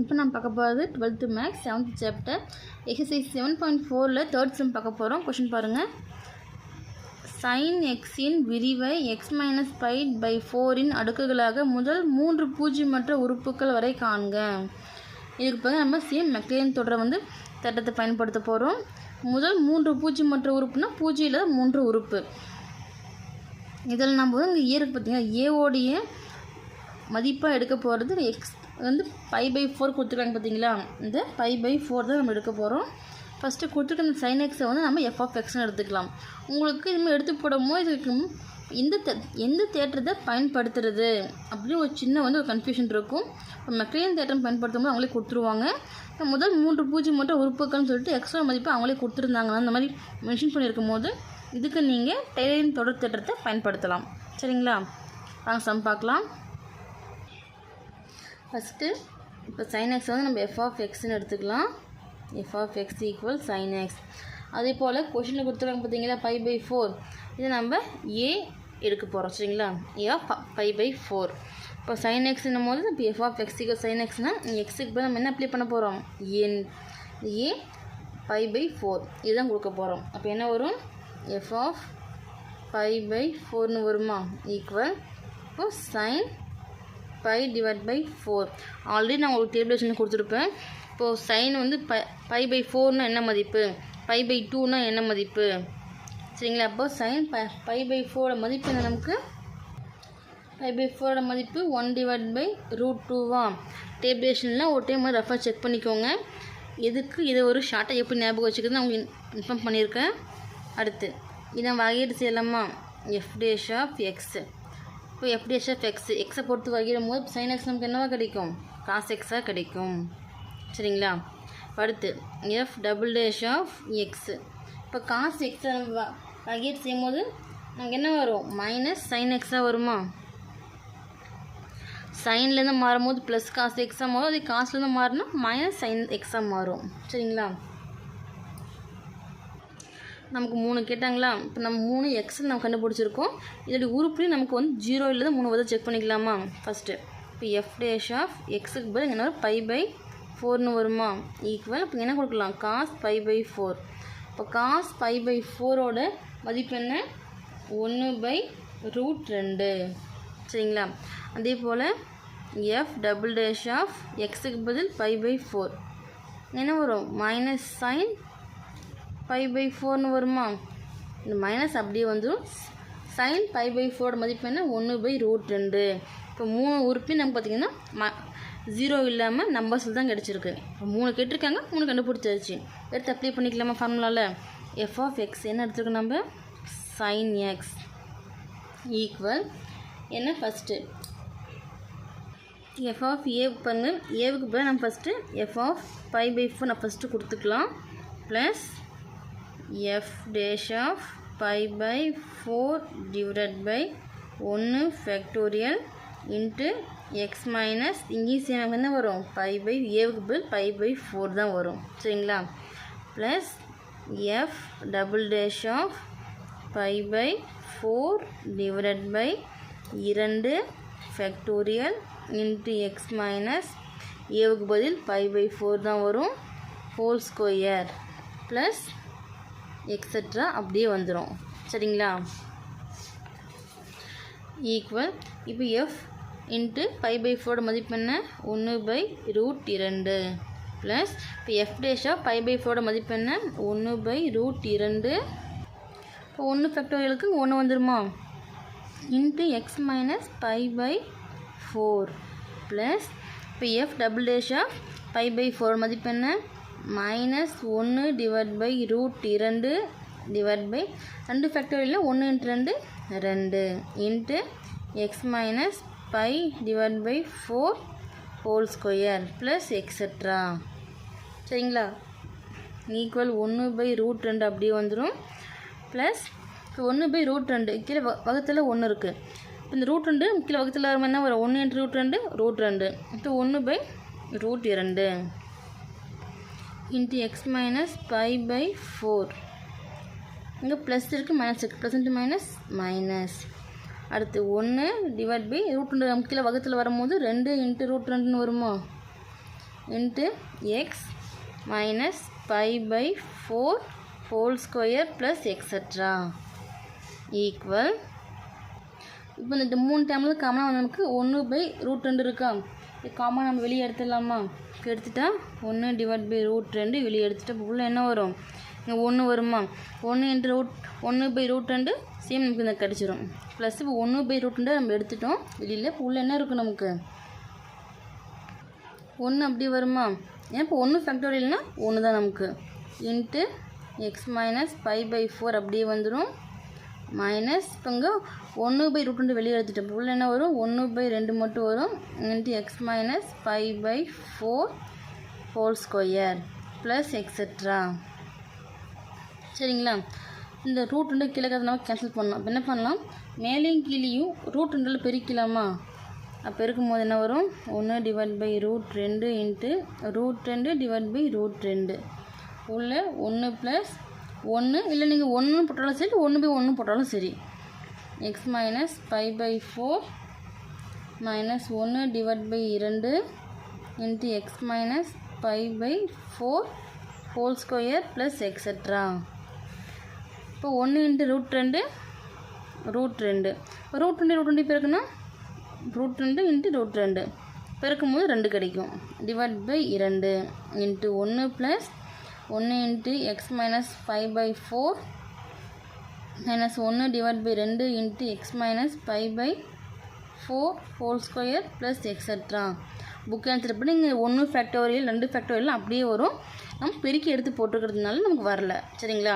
இப்போ நான் பார்க்க போகிறது twelfth maths seventh chapter. Exercise seven point ஃபோரில் தேர்ட் செம் பார்க்க போகிறோம். கொஷின் பாருங்கள் சைன் எக்ஸின் விரிவை எக்ஸ் மைனஸ் பை பை ஃபோரின் அடுக்குகளாக முதல் மூன்று பூஜ்ஜியமற்ற உறுப்புகள் வரை காண்க. இதுக்கு பிறகு நம்ம சேம் மெக்லேன் தொடரை வந்து திட்டத்தை பயன்படுத்த போகிறோம். முதல் மூன்று பூஜ்ஜியமற்ற உறுப்புனா பூஜ்ஜியில் மூன்று உறுப்பு. இதில் நம்ம வந்து இங்கே ஏருக்கு பார்த்தீங்கன்னா ஏவோடைய மதிப்பாக எடுக்க போகிறது எக்ஸ் வந்து பை பை ஃபோர் கொடுத்துருக்காங்க பார்த்தீங்களா? இந்த பை பை ஃபோர் தான் நம்ம எடுக்க போகிறோம் ஃபஸ்ட்டு கொடுத்துருக்க இந்த சைன் எக்ஸை வந்து நம்ம எஃப் ஆஃப் எக்ஸ்னு எடுத்துக்கலாம். உங்களுக்கு இது மாதிரி எடுத்து போடமோ இதுக்கு எந்த தே எந்த தேட்டத்தை பயன்படுத்துறது? அப்படின்னு ஒரு சின்ன வந்து ஒரு கன்ஃபியூஷன் இருக்கும். இப்போ மெக்லியன் தேட்டர் பயன்படுத்தும் போது அவங்களே கொடுத்துருவாங்க. முதல் மூன்று பூஜ்ஜியம் மட்டும் உறுப்புகள்னு சொல்லிட்டு எக்ஸ்ட்ரா மதிப்பு அவங்களே கொடுத்துருந்தாங்க அந்த மாதிரி மென்ஷன் பண்ணியிருக்கும் போது இதுக்கு நீங்கள் டெய்லரின் தொடர் தேட்டத்தை பயன்படுத்தலாம். சரிங்களா? வாங்க சம் பார்க்கலாம். ஃபஸ்ட்டு இப்போ சைன் எக்ஸ் வந்து நம்ம எஃப் ஆஃப் எக்ஸ்னு எடுத்துக்கலாம். F of x equal sine x அதே போல் கொஷினில் கொடுத்துருவாங்க பார்த்தீங்களா ஃபைவ் பை ஃபோர் இதை நம்ம ஏ எடுக்க போகிறோம் சரிங்களா? A of five by four இப்போ சைன் எக்ஸ்னும் போது இப்போ f of x equal sine எக்ஸ்னால் எக்ஸுக்கு போய் நம்ம என்ன அப்ளை பண்ண போகிறோம் ஏன் ஏ ஃபைவ் பை ஃபோர் இதுதான் கொடுக்க போகிறோம் அப்போ என்ன வரும்? எஃப் ஆஃப் ஃபைவ் பை ஃபோர்னு வருமா? ஈக்குவல் இப்போ sine pi divide by four already நான் உங்களுக்கு டேபிளேஷன் கொடுத்துருப்பேன். இப்போது சைன் வந்து ப பை பை ஃபோர்னால் என்ன மதிப்பு? பை பை டூனா என்ன மதிப்பு? சரிங்களா? அப்போ சைன் ப பை பை ஃபோரோட மதிப்பு என்ன நமக்கு? பை பை ஃபோரோட மதிப்பு ஒன் டிவைட் பை ரூட் டூவா டேபிளேஷனில் ஒரு டைம் வந்து ரெஃபர் செக் பண்ணிக்கோங்க. எதுக்கு இதை ஒரு ஷார்ட்டாக எப்படி ஞாபகம் வச்சுக்கிறது நான் உங்களுக்கு இன்ஃபார்ம் பண்ணியிருக்கேன். அடுத்து இதை வகையீடு செய்யலாமா? எஃப் டேஷ் ஆஃப் எக்ஸு இப்போ எஃப் டேஷ் எக்ஸ் எக்ஸை பொறுத்து வகிடும் போது சைன் எக்ஸ் நமக்கு என்னவா கிடைக்கும்? காஸ் எக்ஸாக கிடைக்கும். சரிங்களா? அடுத்து f double dash of x இப்போ காஸ் எக்ஸை வகையீடு செய்யும் போது நமக்கு என்ன வரும்? மைனஸ் சைன் எக்ஸாக வருமா? சைன்லேருந்து மாறும்போது ப்ளஸ் காசு எக்ஸாக மாறும். அதே காசுலேருந்து மாறினா மைனஸ் சைன் எக்ஸாக மாறும். சரிங்களா? நமக்கு மூணு கேட்டாங்களா? இப்போ நம்ம மூணு எக்ஸில் நம்ம கண்டுபிடிச்சிருக்கோம். இதோடைய உறுப்புலையும் நமக்கு வந்து ஜீரோ இல்லை மூணு வந்து செக் பண்ணிக்கலாமா? ஃபஸ்ட்டு இப்போ எஃப் டேஷ் ஆஃப் எக்ஸுக்கு பதில் என்ன வரும்? பை பை ஃபோர்னு வருமா? ஈக்குவல் இப்போ என்ன கொடுக்கலாம்? காஸ் பை பை ஃபோர் இப்போ காஸ் பை பை ஃபோரோட மதிப்பு என்ன? ஒன்று பை ரூட் ரெண்டு. சரிங்களா? அதே போல் எஃப் டபுள் டேஷ் ஆஃப் எக்ஸுக்கு பதில் பை பை ஃபோர் என்ன வரும்? மைனஸ் சைன் பை பை ஃபோர்னு வருமா? இந்த மைனஸ் அப்படியே வந்துடும் சைன் பை பை ஃபோரோட மதிப்பு என்ன? ஒன்று பை ரூட் ரெண்டு. இப்போ மூணு உறுப்பையும் நம்ம பார்த்திங்கன்னா ம ஜீரோ இல்லாமல் நம்பர்ஸில் தான் கிடச்சிருக்கு. இப்போ மூணு கேட்டிருக்காங்க மூணு கண்டுபிடிச்சாச்சு. எடுத்து அப்ளை பண்ணிக்கலாமா ஃபார்முலாவில் எஃப் ஆஃப் எக்ஸ் என்ன எடுத்துருக்கோம் நம்ம? சைன் எக்ஸ் ஈக்குவல் என்ன ஃபஸ்ட்டு எஃப் ஆஃப் ஏ பாருங்கள் ஏவுக்கு பதில் நம்ம first f of five by four நான் ஃபஸ்ட்டு கொடுத்துக்கலாம். Plus f dash of five by four divided by ஒன்று ஃபேக்டோரியல் இன்ட்டு எக்ஸ் மைனஸ் இங்கேயும் சேம் என்ன வரும்? ஃபைவ் பை ஏவுக்கு பதில் ஃபைவ் பை ஃபோர் தான் வரும். சரிங்களா? Plus f double dash of five by four divided by இரண்டு ஃபேக்டோரியல் இன்ட்டு எக்ஸ் மைனஸ் ஏவுக்கு பதில் ஃபைவ் பை ஃபோர் தான் வரும். ஹோல் ஸ்கொயர் ப்ளஸ் எக்ஸட்ரா அப்படியே வந்துடும் சரிங்களா? ஈக்குவல் இப்போ எஃப் இன்ட்டு ஃபைவ் பை ஃபோரோட மதிப்பு என்ன? ஒன்று பை ரூட் இரண்டு ப்ளஸ் இப்போ எஃப் டேஷாக ஃபைவ் பை ஃபோரோட மதிப்பு என்ன? ஒன்று பை ரூட் இரண்டு. இப்போ ஒன்று ஃபேக்டோரியலுக்கு ஒன்று வந்துடுமா into x minus five by four plus இப்போ எஃப் டபுள் டேஷாக ஃபைவ் பை ஃபோர் மதிப்பு என்ன? மைனஸ் ஒன்று டிவைட் பை ரூட் இரண்டு டிவைட் பை ரெண்டு ஃபேக்டரியில் ஒன்று இன்ட்டு ரெண்டு ரெண்டு into x minus pi divide by four whole square plus extra சரிங்களா? ஈக்குவல் ஒன்று பை ரூட் ரெண்டு அப்படியே வந்துடும் ப்ளஸ் இப்போ ஒன்று பை ரூட் ரெண்டு கீழே வ ஒன்று இருக்குது இப்போ இந்த ரூட் ரெண்டு கீழே வகத்தில் வரும் என்ன வரும்? ஒன்று இன்ட்டு ரூட் ரெண்டு ரூட் ரெண்டு இப்போ ஒன்று பை ரூட் இரண்டு. Into x minus five by four இங்கே ப்ளஸ் இருக்குது மைனஸ் இருக்குது ப்ளஸ் இன்ட்டு மைனஸ் மைனஸ் அடுத்து ஒன்று டிவைட் பை ரூட் ரெண்டு. நம்ம கீழே வகுத்தில் வரும்போது ரெண்டு இன்ட்டு ரூட் ரெண்டுன்னு வருமா? Into x minus pi by four whole square plus extra equal இப்போ இந்த மூணு டைமில் காமனாக வந்து நமக்கு ஒன்று பை ரூட் ரெண்டு இருக்கா? காமன் நம்ம வெளியே எடுத்துடலாமா? எடுத்துட்டா ஒன்று டிவைட் பை ரூட் ரெண்டு வெளியே எடுத்துட்டா உள்ளே என்ன வரும்? இங்கே ஒன்று வருமா? ஒன்று இன்ட்டு ரூட் ஒன்று பை ரூட் ரெண்டு சேம் நமக்கு இந்த கிடச்சிரும். ப்ளஸ் இப்போ ஒன்று பை ரூட் ரெண்டு நம்ம எடுத்துட்டோம் வெளியில். இப்போ உள்ளே என்ன இருக்கும் நமக்கு? ஒன்று அப்படி வருமா? ஏன் இப்போ ஒன்று ஃபேக்டோரியல்னால் ஒன்று தான் நமக்கு. Into x minus five by four அப்படியே வந்துடும் மைனஸ் இப்போ இங்கே ஒன்று பை ரூட் ரெண்டு வெளியே எடுத்துட்டோம். உள்ள என்ன வரும்? ஒன்று பை ரெண்டு மட்டும் வரும். Into x minus five by four whole square plus extra சரிங்களா? இந்த ரூட் ரெண்டு கீழே நம்ம கேன்சல் பண்ணலாம். அப்போ என்ன பண்ணலாம்? மேலேயும் கீழேயும் ரூட் ரெண்டில் பெருக்கலாமா அப்போ இருக்கும்போது என்ன வரும்? ஒன்று டிவைட் பை ரூட் ரெண்டு இன்ட்டு ரூட் ரெண்டு டிவைட் பை ரூட் ரெண்டு. உள்ள ஒன்று ப்ளஸ் ஒன்று இல்லை நீங்கள் ஒன்று போட்டாலும் சரி ஒன்று பை ஒன்று போட்டாலும் சரி. X minus five by four minus ஒன்று டிவைட் பை இரண்டு into X minus five by four whole square plus extra இப்போ ஒன்று இன்ட்டு ரூட் ரெண்டு ரூட் ரெண்டு. ரூட் ரெண்டு ரூட் ரெண்டு பேருக்குன்னா ரூட் ரெண்டு இன்ட்டு ரூட் ரெண்டு. பிறக்கும் போது ரெண்டு கிடைக்கும். டிவைட் பை இரண்டு இன்ட்டு ஒன்று ப்ளஸ் ஒன்று into x minus five by four minus ஒன்று டிவைட் பை ரெண்டு into x minus five by four whole square plus extra book answer படி இங்கே ஒன்று ஃபேக்டோரியல் ரெண்டு ஃபேக்டோரியல் அப்படியே வரும். நம்ம பெருக்கி எடுத்து போட்டுக்கிறதுனால நமக்கு வரல. சரிங்களா?